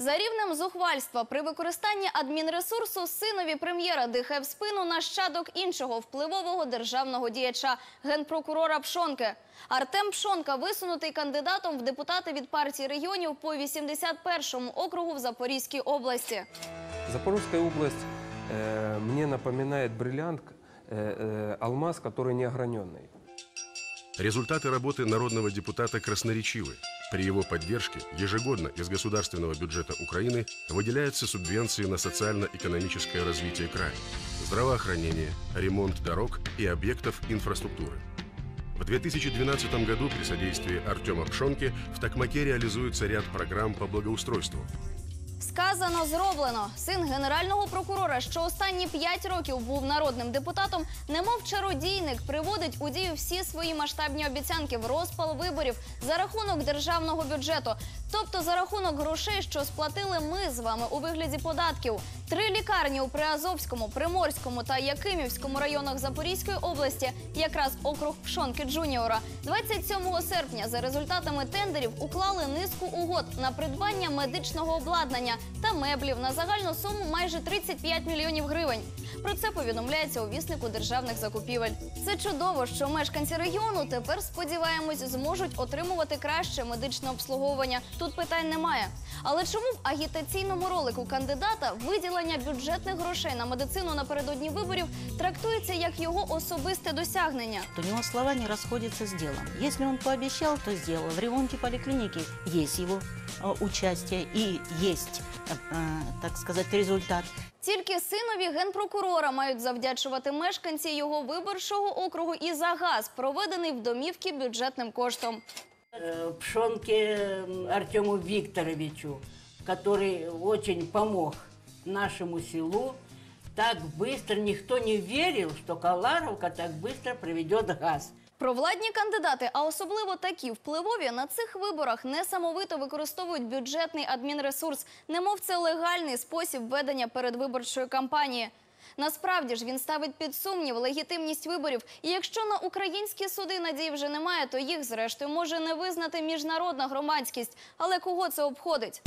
За рівнем зухвальства при використанні адмінресурсу синові прем'єра дихає в спину нащадок іншого впливового державного діяча генпрокурора Пшонки. Артем Пшонка висунутий кандидатом в депутати від партії регіонів по 81-му округу в Запорізькій області. Запорожская область э, мне напоминает бриллиант, э, э, алмаз, который неограненный. Результаты работы народного депутата красноречивы. При его поддержке ежегодно из государственного бюджета Украины выделяются субвенции на социально-экономическое развитие края, здравоохранение, ремонт дорог и объектов инфраструктуры. В 2012 году при содействии Артема Пшонки в Токмаке реализуется ряд программ по благоустройству. Сказано, зроблено. Син генерального прокурора, що останні п'ять років був народним депутатом, немов чародійник, приводить у дію всі свої масштабні обіцянки в розпал виборів за рахунок державного бюджету, тобто за рахунок грошей, що сплатили ми з вами у вигляді податків. Три лікарні у Приазовському, Приморському та Якимівському районах Запорізької області, якраз округ Пшонки Джуніора, 27 серпня за результатами тендерів уклали низку угод на придбання медичного обладнання та меблів на загальну суму майже 35 мільйонів гривень. Про це повідомляється у віснику державних закупівель. Це чудово, що мешканці регіону тепер сподіваємось зможуть отримувати краще медичне обслуговування. Тут питань немає. Але чому в агітаційному ролику кандидата виділення бюджетних грошей на медицину напередодні виборів трактується як його особисте досягнення? У него слова не расходятся с делом. Если он пообещал, то сделал. В ремонте поликлиники есть его э, участие и есть, э, э, так сказать, результат. Тільки синові генпрокурора мають завдячувати мешканці його виборчого округу і за газ, проведений в домівки бюджетним коштом. э, Пшонке м, Артему Викторовичу, который очень помог нашему селу. Так быстро никто не верил, что Каларовка так быстро проведет газ. Провладні кандидати, а особливо такі впливові, на цих виборах несамовито використовують бюджетний адмінресурс, немов це легальний спосіб ведення передвиборчої кампанії. Насправді ж він ставить під сумнів легітимність виборів. І якщо на українські суди надії вже немає, то їх зрештою може не визнати міжнародна громадськість. Але кого це обходить?